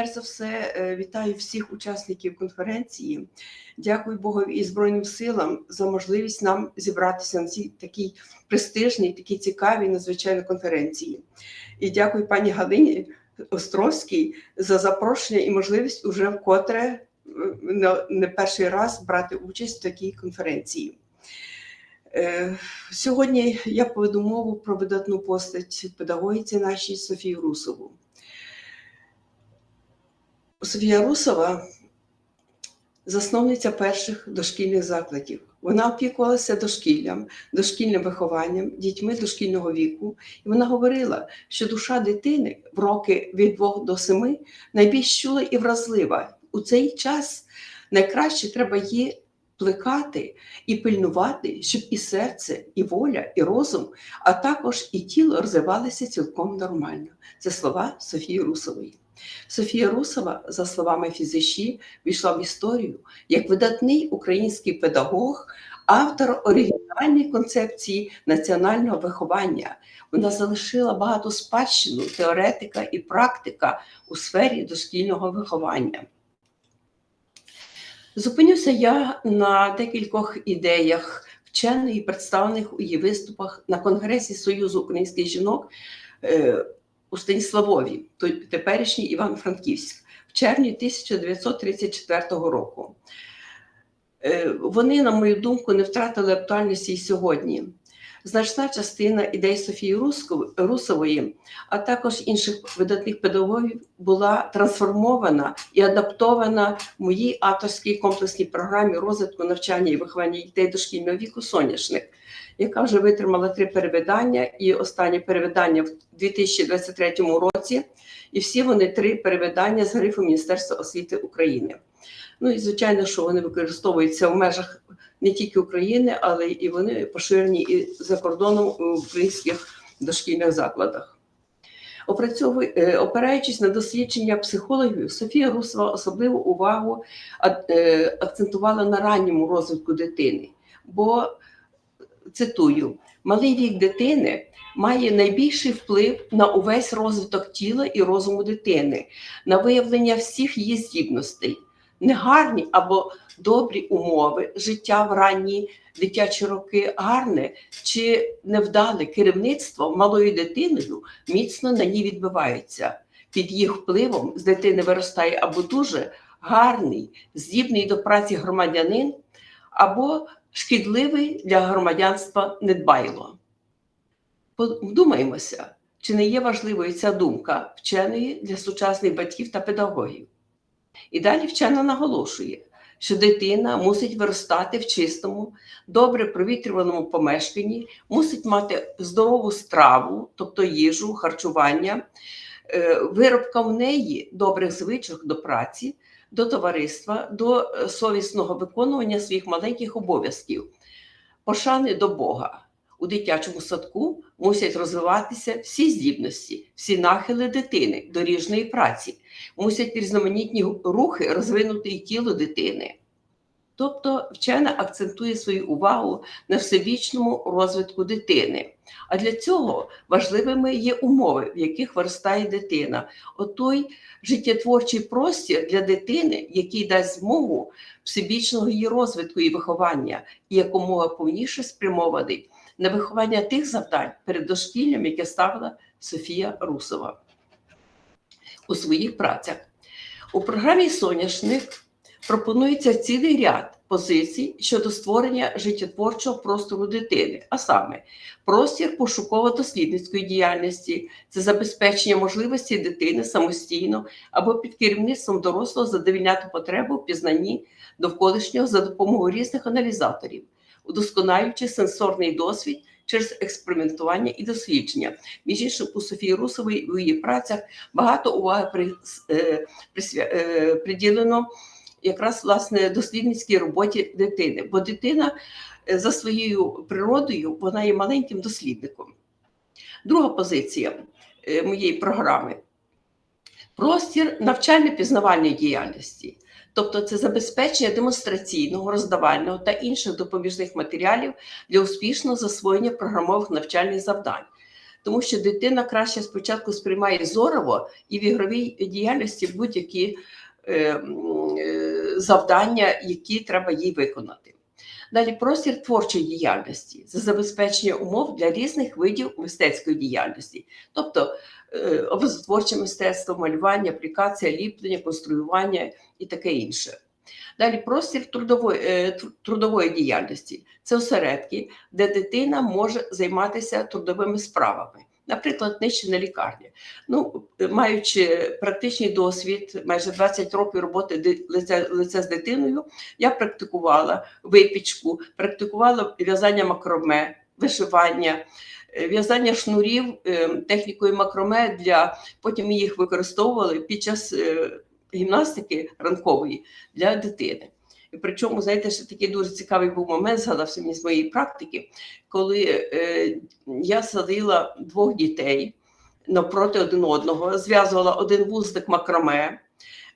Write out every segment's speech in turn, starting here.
Перш за все, е, вітаю всіх учасників конференції. Дякую Богові і Збройним силам за можливість нам зібратися на цій такій престижній, такій цікавій надзвичайно конференції. І дякую пані Галині Островській за запрошення і можливість уже вкотре е, не перший раз брати участь в такій конференції. Е, Сьогодні я поведу мову про видатну постать педагогіці нашій Софію Русову. Софія Русова засновниця перших дошкільних закладів. Вона опікувалася дошкіллям, дошкільним вихованням, дітьми дошкільного віку. І вона говорила, що душа дитини в роки від 2 до 7 найбільш чула і вразлива. У цей час найкраще треба її плекати і пильнувати, щоб і серце, і воля, і розум, а також і тіло розвивалися цілком нормально. Це слова Софії Русової. Софія Русова, за словами фізичі, війшла в історію як видатний український педагог, автор оригінальної концепції національного виховання. Вона залишила багато спадщину, теоретика і практика у сфері дошкільного виховання. Зупинюся я на декількох ідеях вчених, представлених у її виступах на Конгресі Союзу українських жінок е, у Станіславові, теперішній Іван-Франківськ, в червні 1934 року. Е, Вони, на мою думку, не втратили актуальності і сьогодні. Значна частина ідей Софії Русової, а також інших видатних педагогів, була трансформована і адаптована в моїй авторській комплексній програмі розвитку навчання і виховання дітей дошкільного віку Соняшник, яка вже витримала три перевидання, і останнє перевидання в 2023 році, і всі вони три перевидання з грифу Міністерства освіти України. Ну і звичайно, що вони використовуються в межах не тільки України, але і вони поширені і за кордоном у українських дошкільних закладах. Е, Опираючись на дослідження психологів, Софія Русова особливу увагу е, акцентувала на ранньому розвитку дитини. Бо цитую: малий вік дитини має найбільший вплив на увесь розвиток тіла і розуму дитини, на виявлення всіх її здібностей. Негарні або добрі умови життя в ранні дитячі роки, гарне чи невдале керівництво малою дитиною міцно на ній відбивається. Під їх впливом з дитини виростає або дуже гарний, здібний до праці громадянин, або шкідливий для громадянства недбайло. Вдумаємося, чи не є важливою ця думка вченої для сучасних батьків та педагогів. І далі вчена наголошує, що дитина мусить виростати в чистому, добре провітрюваному помешканні, мусить мати здорову страву, тобто їжу, харчування, е, виробка в неї добрих звичок до праці, до товариства, до е, совісного виконування своїх маленьких обов'язків, пошани до Бога. У дитячому садку мусять розвиватися всі здібності, всі нахили дитини, доріжної праці, мусять різноманітні рухи розвинути і тіло дитини. Тобто вчена акцентує свою увагу на всебічному розвитку дитини. А для цього важливими є умови, в яких виростає дитина. Отой життєтворчий простір для дитини, який дасть змогу всебічного її розвитку і виховання, і якомога повніше спрямований на виховання тих завдань перед дошкіллям, яке ставила Софія Русова у своїх працях. У програмі Соняшник пропонується цілий ряд позицій щодо створення життєтворчого простору дитини, а саме простір пошуково-дослідницької діяльності, це забезпечення можливості дитини самостійно або під керівництвом дорослого задовільняти потребу в пізнанні довколишнього за допомогою різних аналізаторів, удосконалюючи сенсорний досвід через експериментування і дослідження. Між іншим, у Софії Русової у її працях багато уваги при, е, присвя, е, приділено якраз власне дослідницькій роботі дитини, бо дитина е, за своєю природою вона є маленьким дослідником. Друга позиція е, моєї програми простір навчально-пізнавальної діяльності. Тобто це забезпечення демонстраційного, роздавального та інших допоміжних матеріалів для успішного засвоєння програмових навчальних завдань. тому що дитина краще спочатку сприймає зорово і в ігровій діяльності будь-які е, е, завдання, які треба їй виконати. Далі простір творчої діяльності це забезпечення умов для різних видів мистецької діяльності, тобто образотворче мистецтво, малювання, аплікація, ліплення, конструювання і таке інше. Далі простір трудової, е, трудової діяльності це осередки, де дитина може займатися трудовими справами. Наприклад, нищена лікарня. Ну, е, маючи практичний досвід, майже 20 років роботи лице, лице з дитиною, я практикувала випічку, практикувала в'язання макроме, вишивання, е, в'язання шнурів е, технікою макроме для потім їх використовували під час е, гімнастики ранкової для дитини. Причому, знаєте, ще такий дуже цікавий був момент, згадався мені з моєї практики, коли е, я садила двох дітей навпроти один одного, зв'язувала один вузлик макраме,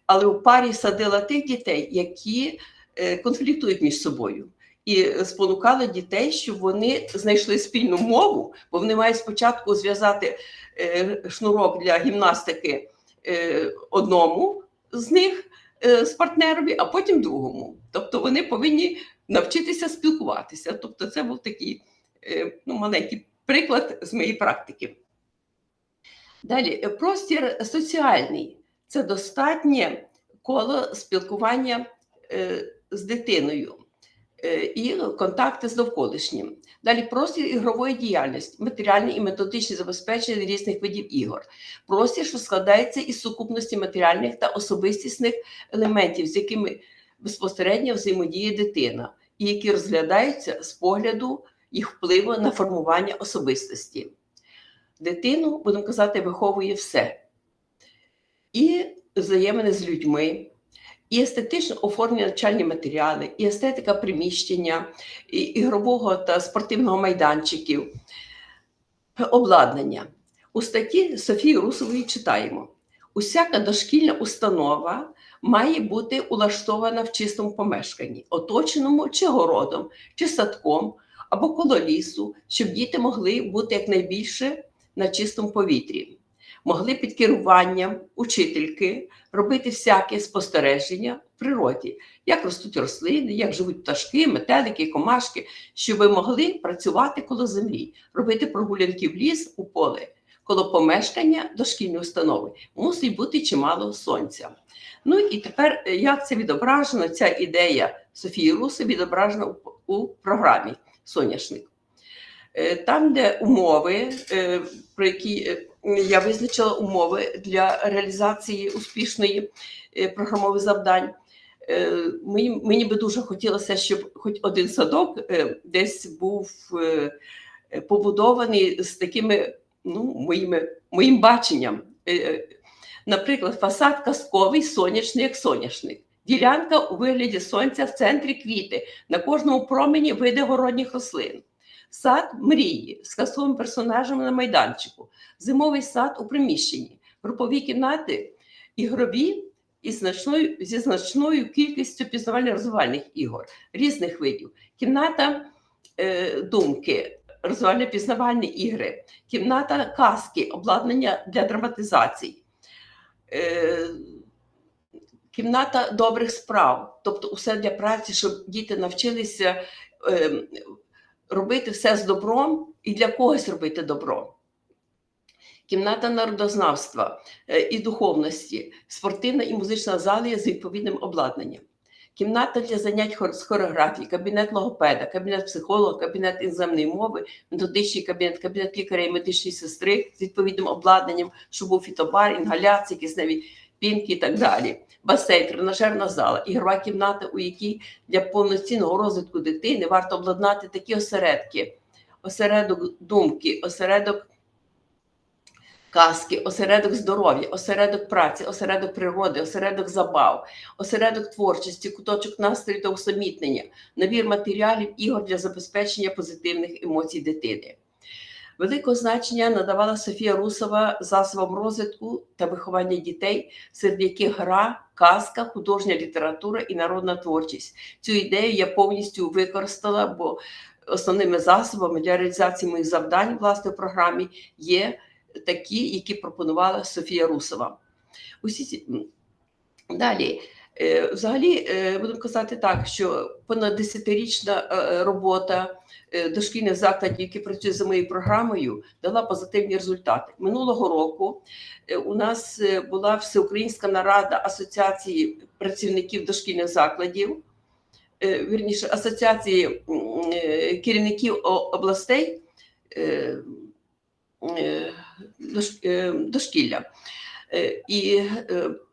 але у парі садила тих дітей, які е, конфліктують між собою. І спонукали дітей, щоб вони знайшли спільну мову, бо вони мають спочатку зв'язати е, шнурок для гімнастики е, одному з них е, з партнерові, а потім другому. Тобто вони повинні навчитися спілкуватися. Тобто, це був такий ну, маленький приклад з моєї практики. Далі, простір соціальний це достатнє коло спілкування з дитиною і контакти з довколишнім. Далі простір ігрової діяльності, матеріальне і методичне забезпечення різних видів ігор. Простір, що складається із сукупності матеріальних та особистісних елементів, з якими безпосередньо взаємодіє дитина, і які розглядаються з погляду їх впливу на формування особистості. Дитину, будемо казати, виховує все. І взаємини з людьми, і естетично оформлені навчальні матеріали, і естетика приміщення, і ігрового та спортивного майданчиків, обладнання. У статті Софії Русової читаємо: усяка дошкільна установа має бути улаштована в чистому помешканні, оточеному чи городом, чи садком або коло лісу, щоб діти могли бути якнайбільше на чистому повітрі, могли під керуванням учительки робити всяке спостереження в природі, як ростуть рослини, як живуть пташки, метелики, комашки, щоб ви могли працювати коло землі, робити прогулянки в ліс у поле. Коло помешкання дошкільної установи мусить бути чимало сонця. Ну і тепер е, як це відображено, ця ідея Софії Руси відображена у, програмі Соняшник. Е, Там, де умови, е, про які я визначила умови для реалізації успішної е, програмових завдань. Е, Мені, мені би дуже хотілося, щоб хоч один садок е, десь був побудований з такими ну, моїми, моїм баченням. Наприклад, фасад казковий сонячний, як соняшник. Ділянка у вигляді сонця в центрі квіти, на кожному промені види городніх рослин. Сад мрії з казковими персонажами на майданчику, зимовий сад у приміщенні, групові кімнати ігрові і значною, зі значною кількістю пізнавально-розвивальних ігор різних видів. Кімната е, думки, розвивально-пізнавальні ігри, кімната казки, обладнання для драматизацій. Е, Кімната добрих справ, тобто усе для праці, щоб діти навчилися е, робити все з добром і для когось робити добро. Кімната народознавства е, і духовності, спортивна і музична зала з відповідним обладнанням. Кімната для занять з хореографії, кабінет логопеда, кабінет психолога, кабінет іноземної мови, методичний кабінет, кабінет лікаря і медичної сестри з відповідним обладнанням, щоб був фітобар, інгаляції, кисневі пінки і так далі. Басейн, тренажерна зала, ігрова кімната, у якій для повноцінного розвитку дитини варто обладнати такі осередки: осередок думки, осередок казки, осередок здоров'я, осередок праці, осередок природи, осередок забав, осередок творчості, куточок настрою та усамітнення, набір матеріалів, ігор для забезпечення позитивних емоцій дитини. Великого значення надавала Софія Русова засобам розвитку та виховання дітей, серед яких гра, казка, художня література і народна творчість. Цю ідею я повністю використала, бо основними засобами для реалізації моїх завдань власне в програмі є такі, які пропонувала Софія Русова. Усі ці далі. Е, Взагалі, е, будемо казати так, що понад десятирічна е, робота дошкільних закладів, які працюють за моєю програмою, дала позитивні результати. Минулого року у нас була всеукраїнська нарада Асоціації працівників дошкільних закладів, вірніше, асоціації керівників областей дош- дошкілля. І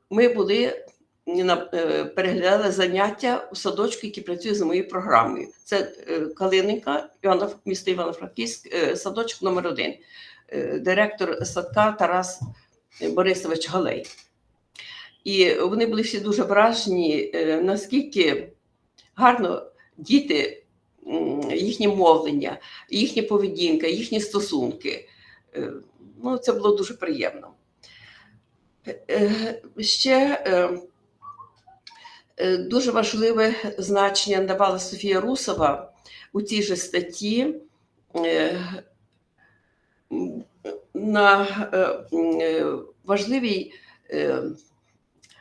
ми були е, переглядали заняття у садочку, який працює за моєю програмою. Це е, Калиненка, Івано, місто Івано-Франківськ, е, садочок номер один, Е, директор садка Тарас Борисович Галей. І вони були всі дуже вражені, наскільки гарно діти, їхнє мовлення, їхня поведінка, їхні стосунки. Ну, це було дуже приємно. Ще дуже важливе значення давала Софія Русова у цій же статті. е, На е, е, важливій, е,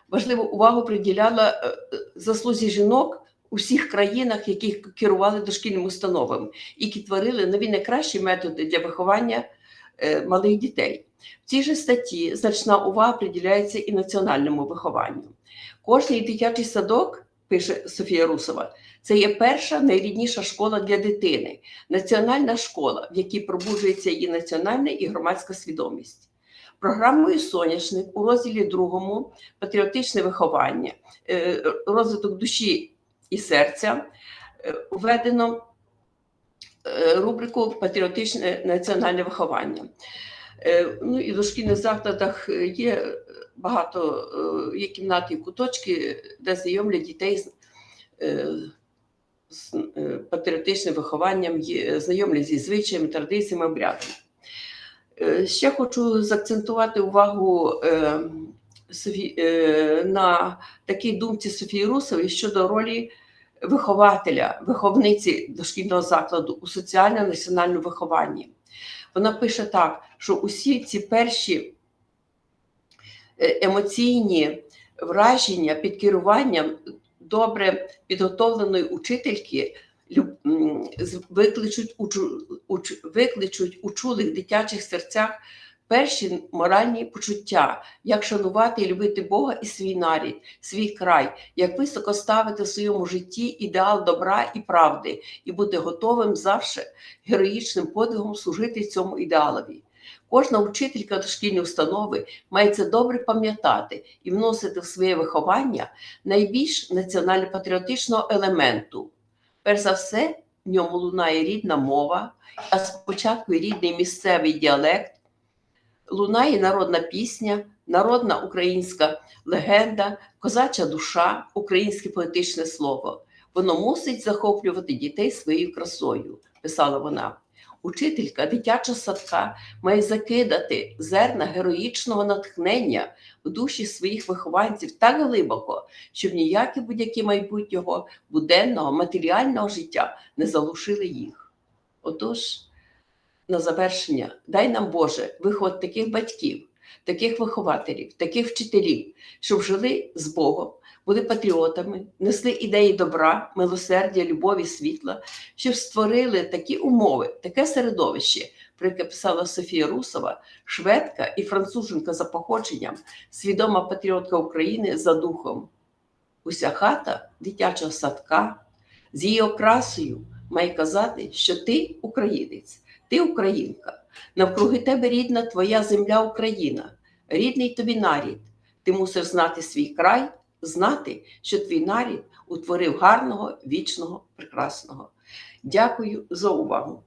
важливу увагу приділяла е, заслузі жінок у всіх країнах, які керували дошкільними установами, які творили нові найкращі методи для виховання е, малих дітей. В цій же статті значна увага приділяється і національному вихованню. Кожний дитячий садок, пише Софія Русова, це є перша найрідніша школа для дитини, національна школа, в якій пробуджується її національна і громадська свідомість. Програмою Соняшник у розділі другому патріотичне виховання, е, розвиток душі і серця е, введено е, рубрику Патріотичне національне виховання. Ну і в дошкільних закладах є багато е, є кімнати і куточки, де знайомлять дітей з, е, з е, патріотичним вихованням, знайомлять зі звичаями, традиціями, обрядами. Ще хочу заакцентувати увагу на такій думці Софії Русової щодо ролі вихователя, виховниці дошкільного закладу у соціально-національному вихованні. Вона пише так, що усі ці перші емоційні враження під керуванням добре підготовленої учительки викличуть викличуть у чулих дитячих серцях перші моральні почуття, як шанувати і любити Бога і свій нарід, свій край, як високо ставити в своєму житті ідеал добра і правди, і бути готовим завжди героїчним подвигом служити цьому ідеалові. Кожна учителька дошкільної установи має це добре пам'ятати і вносити в своє виховання найбільш національно-патріотичного елементу. Перш за все, в ньому лунає рідна мова, а спочатку рідний місцевий діалект, лунає народна пісня, народна українська легенда, козача душа, українське поетичне слово. Воно мусить захоплювати дітей своєю красою, писала вона. Учителька дитячого садка має закидати зерна героїчного натхнення в душі своїх вихованців так глибоко, щоб ніякі будь-які майбутнього буденного матеріального життя не залишили їх. Отож, на завершення, дай нам Боже виховати таких батьків, таких вихователів, таких вчителів, щоб жили з Богом, були патріотами, несли ідеї добра, милосердя, любові, світла, щоб створили такі умови, таке середовище, про яке писала Софія Русова, шведка і француженка за походженням, свідома патріотка України за духом. Уся хата дитячого садка з її окрасою має казати, що ти українець, ти українка. Навкруги тебе рідна твоя земля Україна, рідний тобі нарід. Ти мусиш знати свій край, знати, що твій нарід утворив гарного, вічного, прекрасного. Дякую за увагу.